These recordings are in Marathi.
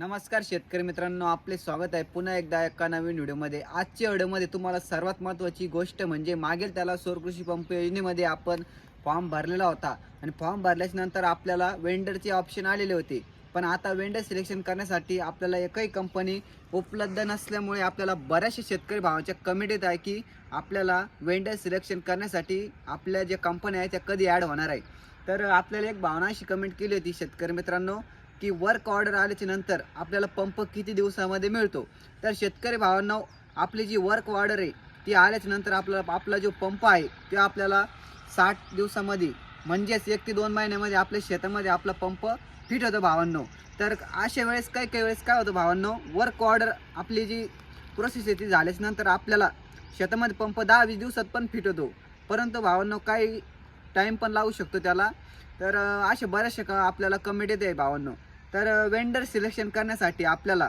नमस्कार शेतकरी मित्रांनो आपले स्वागत आहे पुन्हा एकदा एका नवीन व्हिडिओमध्ये. आजच्या व्हिडिओमध्ये तुम्हाला सर्वात महत्त्वाची गोष्ट म्हणजे मागील त्याला सौर कृषी पंप योजनेमध्ये आपण फॉर्म भरलेला होता. आणि फॉर्म भरल्याच्यानंतर आपल्याला वेंडरचे ऑप्शन आलेले होते. पण आता वेंडर सिलेक्शन करण्यासाठी आपल्याला एकही कंपनी उपलब्ध नसल्यामुळे आपल्याला बऱ्याचशा शेतकरी भावांच्या कमिटीत आहे की आपल्याला वेंडर सिलेक्शन करण्यासाठी आपल्या ज्या कंपन्या आहेत त्या कधी ॲड होणार आहे. तर आपल्याला एक भावना अशी कमेंट केली होती शेतकरी मित्रांनो. की वर्क ऑर्डर आल्याच्यानंतर आपल्याला पंप किती दिवसामध्ये मिळतो? तर शेतकरी भावांनो आपली जी वर्क ऑर्डर आहे ती आल्याच्यानंतर आपल्याला आपला जो पंप आहे तो आपल्याला साठ दिवसामध्ये म्हणजेच एक ते दोन महिन्यामध्ये आपल्या शेतामध्ये आपला पंप फिट होतो भावांनो. तर अशा वेळेस काही काही वेळेस काय होतं भावांनो वर्क ऑर्डर आपली जी प्रोसेस आहे ती झाल्याच्यानंतर आपल्याला शेतामध्ये पंप दहा वीस दिवसात पण फिट होतो. परंतु भावांनो काही टाईम पण लागू शकतो त्याला. तर असे अशा बऱ्याचशा का आपल्याला कमिटी आहे भावांनो. तर वेंडर सिलेक्शन करण्यासाठी आपल्याला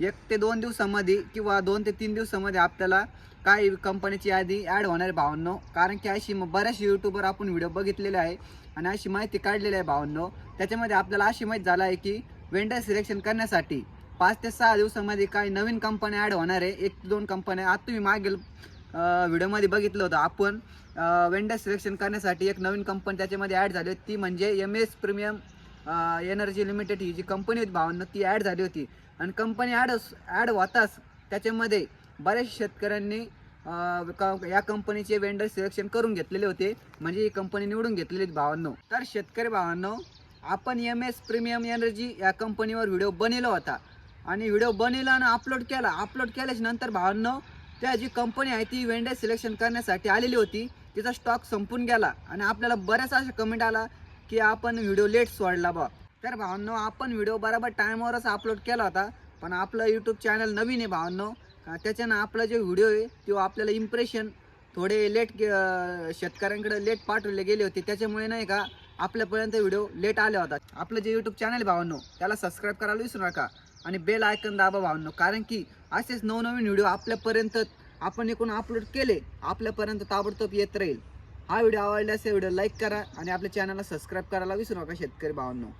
एक ते दोन दिवसामध्ये किंवा दोन ते तीन दिवसामध्ये आपल्याला काही कंपनीची यादी ॲड होणार आहे भावांनो. कारण की अशी म- बऱ्याचशा यूट्यूबवर आपण व्हिडिओ बघितलेले आहे आणि अशी माहिती काढलेली आहे भावांनो. त्याच्यामध्ये आपल्याला अशी माहिती झालं आहे की वेंडर सिलेक्शन करण्यासाठी पाच ते सहा दिवसामध्ये काही नवीन कंपन्या ॲड होणार आहे. एक ते दोन कंपन्या आता तुम्ही मागील व्हिडिओमध्ये बघितलं होतं आपण वेंडर सिलेक्शन करण्यासाठी एक नवीन कंपनी त्याच्यामध्ये ॲड झाली ती म्हणजे M S premium energy limited ही जी कंपनी होती भावांना ती ॲड झाली होती. आणि कंपनी ॲड ॲड होताच. त्याच्यामध्ये बऱ्याच शेतकऱ्यांनी या कंपनीचे वेंडर सिलेक्शन करून घेतलेले होते. म्हणजे ही कंपनी निवडून घेतलेली होती भावांनो. तर शेतकरी भावांनो आपण एम एस प्रीमियम एनर्जी या कंपनीवर व्हिडिओ बनवला होता. आणि व्हिडिओ बनवला आणि अपलोड केला. अपलोड केल्याच्यानंतर भावांनो त्या जी कंपनी आहे ती वेंडर सिलेक्शन करण्यासाठी आलेली होती. तिचा स्टॉक संपून गेला. आणि आपल्याला बऱ्याच अशा कमेंट आला की आपण व्हिडिओ लेट सोडला बा. तर भावांनो आपण व्हिडिओ बरोबर टायमावरच अपलोड केला होता पण आपलं यूट्यूब चॅनल नवीन आहे भावांनो. त्याच्यानं आपला जो व्हिडिओ आहे तो आपल्याला इम्प्रेशन थोडे लेट शेतकऱ्यांकडे लेट पाठवले गेले होते. त्याच्यामुळे नाही का आपल्यापर्यंत व्हिडिओ लेट आले होता. आपलं जे यूट्यूब चॅनल आहे भावांनो त्याला सबस्क्राईब करायला विसरू नका. आणि बेल आयकन दाबा भावांनो कारण की असेच नवनवीन व्हिडिओ आपल्यापर्यंत आपण एकूण अपलोड केले आपल्यापर्यंत ताबडतोब येत राहील. हा व्हिडिओ आवडल्यास व्हिडिओ लाईक करा आणि आपल्या चॅनलला सबस्क्राईब करायला विसरू नका शेतकरी भावांनो.